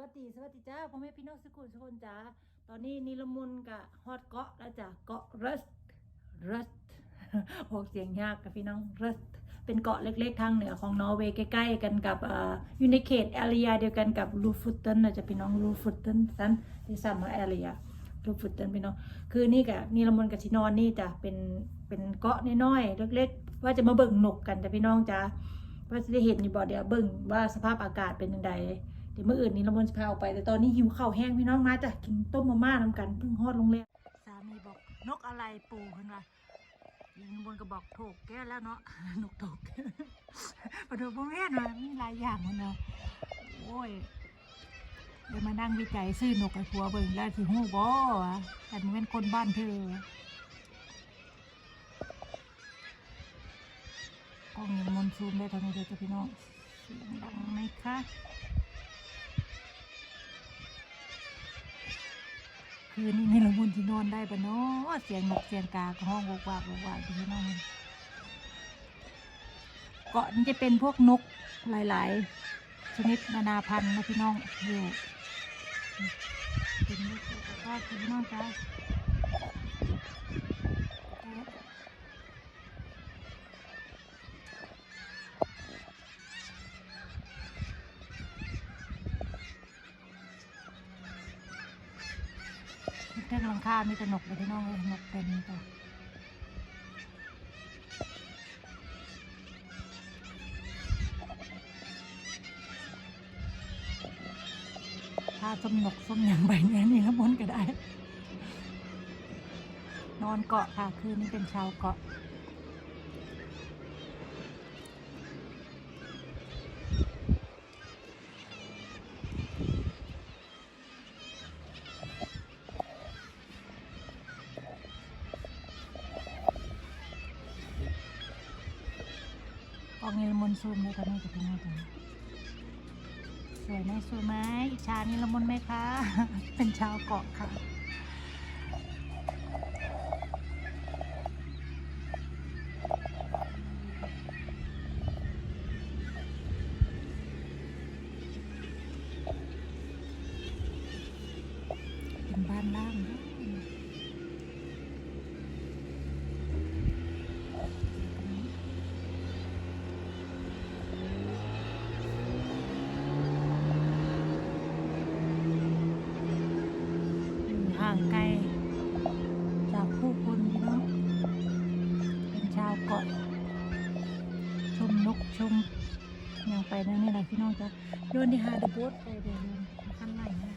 วัสดีสวัสดีจ้าพ่อแม่พี่น้องสุขุมสุคนจ้าตอนนี้นิลมุนกับฮอดเกาะแล้วจ้ะเกาะรัสรัสออกเสียงยากกับพี่น้องรัสเป็นเกาะเล็กๆ ทางเหนือของนอร์เวย์ใกล้ๆกันกับอ่าอยู่ในเขตแอเรียเดียวกันกับลูฟุตเทนนะจะพี่น้องลูฟุตเทนสันที่ซัมมาแอเรียลูฟุตเทนพี่น้องคือนี่กับนิลมุนกับชินอนนี่จ้ะเป็นเป็นเกาะน้อยๆเล็กๆ ว่าจะมาเบิ่งนกกันจ้ะพี่น้องจ้าว่าจะได้เห็นอยู่บ่เดียวเบิ่งว่าสภาพอากาศเป็นยังไง เดี๋ยวเมื่ออื่นนี้เรามนจะพาออกไปแต่ตอนนี้หิวข้าวแห้งพี่น้องมาจ้ะกินต้มมาม่าน้ำกันเพิ่งฮอดโรงแรมสามีบอกนกอะไรปูเพิ่นว่ายิงบนก็บอกโถกแก้แล้วเนาะนกโถกมาดูพ่อแม่หน่อยมีหลายอย่างมันเนาะโอ้ยเดี๋ยวมานั่งวิจัยซื้อนกไอ้ผัวเบิ่งแล้วสิฮู้บ่วะแต่มันเป็นคนบ้านเธอกล้องยังมนซูมได้ท่านี้เด้อจ้ะพี่น้องเสียงดังไหมคะ คืนนี้ในละมุนที่นอนได้ปะเนาะเสียงนกเสียงกาห้องวกวากวกวากที่นอนเกาะนี้จะเป็นพวกนกหลาย ๆ ชนิดนานาพันธุ์นะพี่น้องอยู่เป็นนกก็คือพี่น้องจ้า แค่หลังคามีแต่นกเลยที่น้องเลยนกเต็มจ้ะถ้าสมนกสมอย่างใบเนี้นี่ละบนก็ได้ นอนเกาะค่ะ คืนนี้เป็นชาวเกาะ นละมนซูมด้วยกันนี้กับพี่น้องกันสวยไหมสวยไหมอิจฉานี้ละมนไหมคะ เป็นชาวเกาะค่ะ เป็นบ้านล่างเด้อ อยู่ห่างไกลจากผู้คนพี่น้อง เป็นชาวเกาะ ช มนกชมอย่างไปนั่นนี่แหละพี่น้องจ้ะโยนที่ฮาร์ดโบ๊ทไปเดี๋ยวเดินขั้นไหนนะ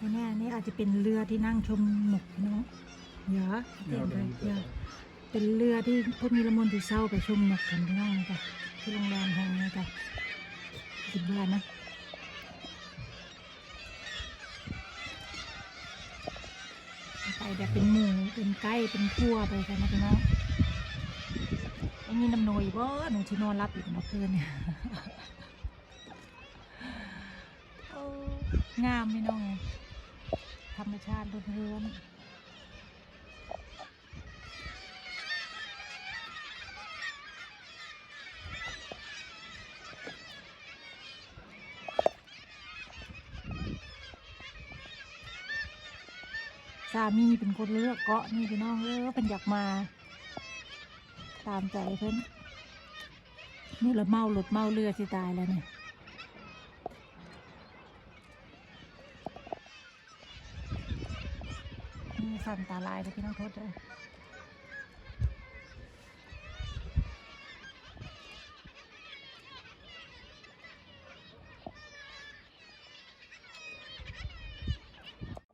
วันนี้อันนี้อาจจะเป็นเรือที่นั่งชมนกพี่น้องอย่าเต็มเลยอย่าเป็นเรือที่พวกมีละมนที่เศร้าไปชมนกกันพี่น้องนะจ้ะที่โรงแรมแห่งนี้จ้ะสิบบาทนะไปแบบเป็นหมูเป็นไก่เป็นทั่วไปกันนะพี่น้อง ไอ้นี่น้ำหนอยบ่หนูที่นอนรับอยู่เนาะเพื่อนเนี่ยงามพี่น้องธรรมชาติเรือนสามีเป็นคนเลือกเกาะนี่พี่น้องเออเป็นอยากมา ตามใจเพิ่นนี่ละเมาหลุดเมาเรือสิตายแล้วเนี่ยนี่สั่นตาลายเลยพี่น้องโทษเลย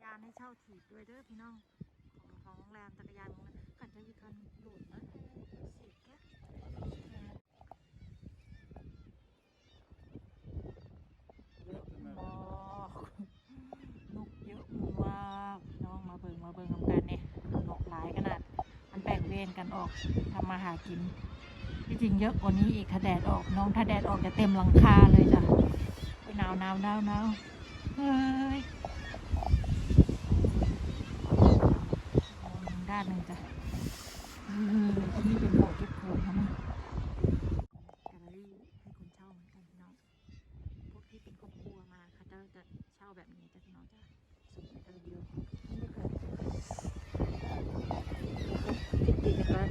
ยานให้เช่าถีบด้วยเด้อพี่น้อง ของของโรงแรมจักรยานของ มันขันจะมีคันโดดนะสีแก๊สเยอะมากนกเยอะมากน้องมาเบิ่งมาเบิ่งทำกันเนี่ยนกหลายขนาด มันแบ่งเวรกันออกทำมาหากิน ที่จริงเยอะกว่านี้อีกถ้าแดดออก น้องถ้าแดดออกจะเต็มหลังคาเลยจ้ะไปหนาวหนาวหนาวหนาวเฮ้ยมองอีกด้านหนึ่งจ้ะเออที่นี่เป็นบ่อเก็บของเขามั้งแกลเลอรี่ให้คนเช่าเหมือนกันพี่น้องพวกที่เป็นครอบครัวมาช่าแบบนี้จ้ะพี่น้องจ้ะสูงเติมอยู่นี่ค่ะพิธีกันบ้าน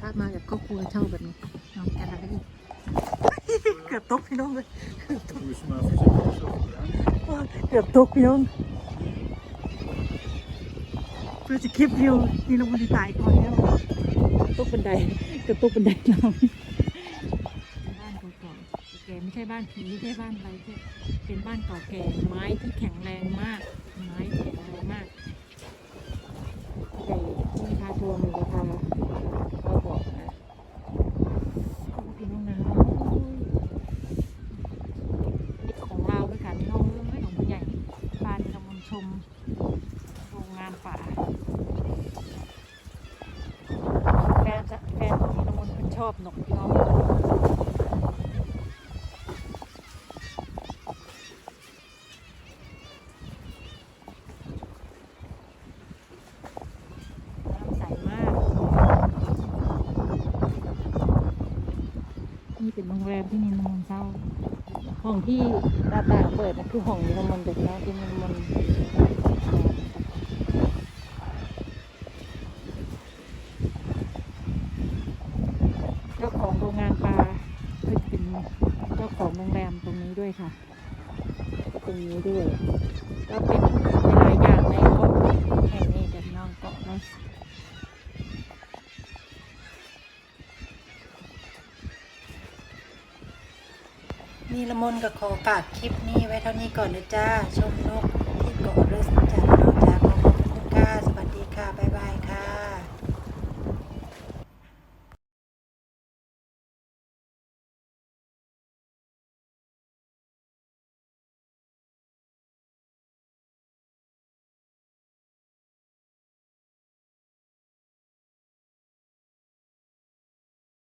ถ้ามากับครอบครัวเช่าแบบนี้น้องกันอะไรอีกเกือบตกพี่น้องเลย Doe eens maar voorzichtig zo gedaan. เกื เพื่อจะคลิปวิวนี่เราไม่ได้ถ่ายก่อนแล้วตกบันไดกับตกบันไดเราบ้านเก่าๆแก่ไม่ใช่บ้านผีไม่ใช่บ้านอะไรแค่เป็นบ้านเก่าแก่ไม้ที่แข็งแรงมาก ไม้แข็งแรงมากใหญ่ที่พาทัวร์เขาบอกนะพี่น้องนะโอ้ย ปิดของเราด้วยกันพี่น้องเอ้ยของผู้ใหญ่พาในตำบลชมโรงงาน ป่าแฟนจะแฟนของตำบลคนชอบนกพี่น้องน้ำใสมากนี่เป็นโรงแรมที่นินมนเศร้าห้องที่ตาตาเปิดนะคือห้องนิมนต์เด็กน้องที่นิมนต์เจ้าของโรงงานปลาเอ้ยเป็นเจ้าของโรงแรมตรงนี้ด้วยค่ะ ตรงนี้ด้วย ก็เป็นหลายอย่างในเกาะแห่งนี้จะน้องเกาะนะนี่ละมนกับขอฝากคลิปนี้ไว้เท่านี้ก่อนนะจ้า ชมนกที่เกาะเรสจ้า